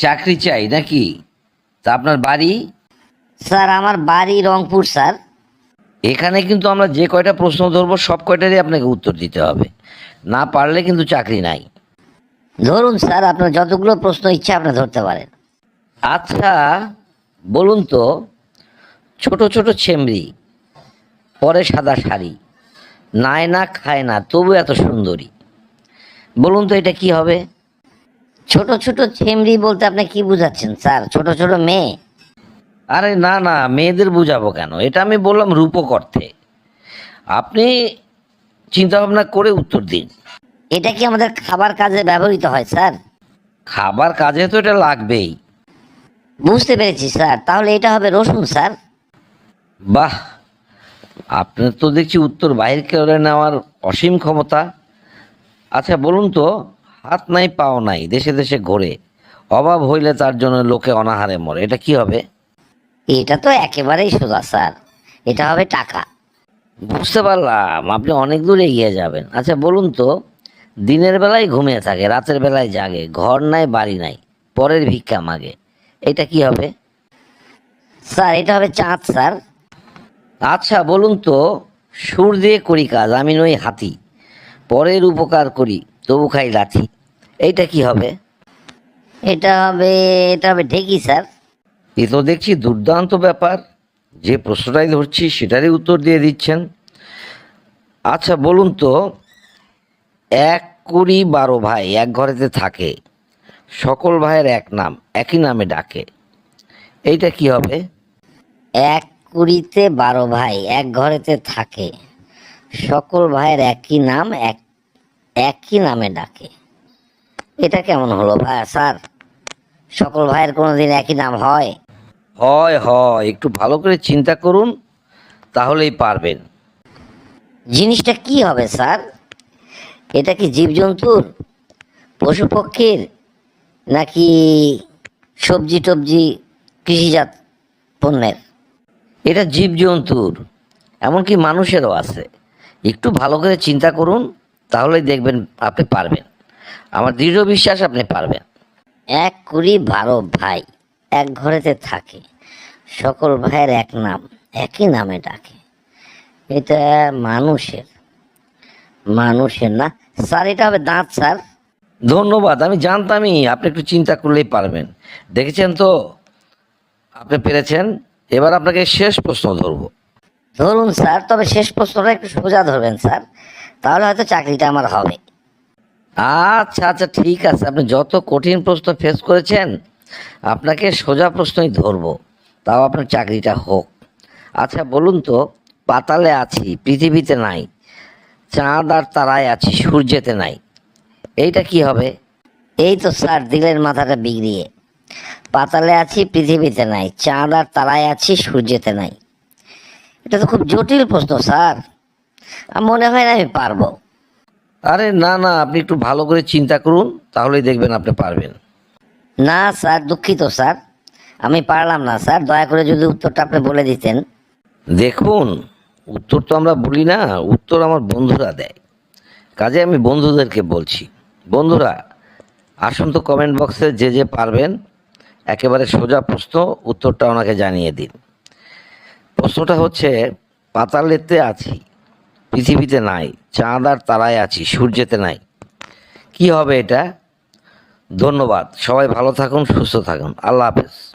চাকরি চাই নাকি? তা আপনার বাড়ি? স্যার আমার বাড়ি রংপুর স্যার। এখানে কিন্তু আমরা যে কয়টা প্রশ্ন ধরবো সব কয়টারই আপনাকে উত্তর দিতে হবে। না পারলে কিন্তু চাকরি নাই। ধরুন স্যার আপনার যতগুলো প্রশ্ন ইচ্ছা আপনি ধরতে পারেন। আচ্ছা বলুন তো ছোট ছোট ছেমরি পরে সাদা শাড়ি নায় না খায় না তবু এত সুন্দরী। বলুন তো এটা কি হবে? ছোট ছোট ছেমরি বলতে আপনি কি বুঝাচ্ছেন স্যার? ছোট ছোট মেয়ে? আরে না না মেয়েদের বুঝাবো কেন? এটা আমি বললাম রূপক অর্থে। আপনি চিন্তা ভাবনা করে উত্তর দিন। এটা কি আমাদের খাবার কাজে ব্যবহৃত হয় স্যার? খাবার কাজে তো এটা লাগবেই। বুঝতে পেরেছি স্যার। তাহলে এটা হবে রসুন স্যার। বাহ! আপনার তো দেখছি উত্তর বাহির করে নেওয়ার অসীম ক্ষমতা। আচ্ছা বলুন তো হাত নাই পাও নাই দেশে দেশে ঘোরে। অভাব হইলে তার জন্য লোকে অনাহারে মরে। এটা কি হবে? এটা তো একেবারেই সোজা স্যার। এটা হবে টাকা। বুঝতে পারলাম আপনি অনেক দূর এগিয়ে যাবেন। আচ্ছা বলুন তো দিনের বেলায় ঘুমিয়ে থাকে রাতের বেলায় জাগে ঘর নাই বাড়ি নাই পরের ভিক্ষা মাগে। এটা কি হবে? স্যার এটা হবে চাঁদ স্যার। আচ্ছা বলুন তো সুর দিয়ে করি কাজ আমি নই হাতি। পরের উপকার করি। তবু খাই লাথি এইটা কি হবে? এটা হবে এটা হবে ঢেকি স্যার। এ তো দেখছি দুর্দান্ত ব্যাপার। যে প্রশ্নটাই ধরছি সেটারই উত্তর দিয়ে দিচ্ছেন। আচ্ছা বলুন তো এক কুড়ি বারো ভাই এক ঘরেতে থাকে। সকল ভাইয়ের এক নাম একই নামে ডাকে। এইটা কি হবে? এক কুড়িতে বারো ভাই এক ঘরেতে থাকে। সকল ভাইয়ের একই নাম এক একই নামে ডাকে। এটা কেমন হলো ভাই স্যার? সকল ভাইয়ের কোনোদিন একই নাম হয়? হয় হয়। একটু ভালো করে চিন্তা করুন তাহলেই পারবেন। জিনিসটা কি হবে স্যার? এটা কি জীবজন্তুর পশু পক্ষীর নাকি সবজি টবজি কৃষিজাত পণ্যের? এটা জীবজন্তুর এমনকি মানুষেরও আছে। একটু ভালো করে চিন্তা করুন তাহলেই দেখবেন আপনি পারবেন। আমার দৃঢ় বিশ্বাস আপনি পারবেন। এক কুড়ি বারো ভাই এক ঘরেতে থাকে। সকল ভাইয়ের এক নাম একই নামে ডাকে। এটা মানুষের মানুষের না। স্যার এটা হবে দাঁত স্যার। ধন্যবাদ আমি জানতামই আপনি একটু চিন্তা করলেই পারবেন। দেখেছেন তো? আপনি পেরেছেন। এবার আপনাকে শেষ প্রশ্ন ধরবো। ধরুন স্যার তবে শেষ প্রশ্নটা একটু সোজা ধরবেন স্যার। তাহলে হয়তো চাকরিটা আমার হবে। আচ্ছা আচ্ছা ঠিক আছে। আপনি যত কঠিন প্রশ্ন ফেস করেছেন, আপনাকে সোজা প্রশ্নই ধরবো। তাও আপনার চাকরিটা হোক। আচ্ছা বলুন তো, পাতালে আছি, পৃথিবীতে নাই, চাঁদ আর তারায় আছি, সূর্যেতে নাই। এইটা কি হবে? এই তো স্যার, দিলের মাথাটা বিগড়িয়ে। পাতালে আছি, পৃথিবীতে নাই, চাঁদ আর তারায় আছি, সূর্যেতে নাই। এটা তো খুব জটিল প্রশ্ন, স্যার। মনে হয় না আমি পারব। আরে না না আপনি একটু ভালো করে চিন্তা করুন তাহলেই দেখবেন আপনি পারবেন। না স্যার দুঃখিত স্যার। আমি পারলাম না স্যার। দয়া করে যদি উত্তরটা আপনি বলে দিতেন। দেখুন উত্তর তো আমরা বলি না উত্তর আমার বন্ধুরা দেয়। কাজে আমি বন্ধুদেরকে বলছি। বন্ধুরা আসুন তো কমেন্ট বক্সে যে যে পারবেন একেবারে সোজা প্রশ্ন উত্তরটা ওনাকে জানিয়ে দিন। প্রশ্নটা হচ্ছে পাতালেতে আছি পৃথিবীতে নাই, চাঁদ আর তারায় আছি, সূর্যেতে নাই। কি হবে এটা? ধন্যবাদ। সবাই ভালো থাকুন, সুস্থ থাকুন। আল্লাহ হাফেজ।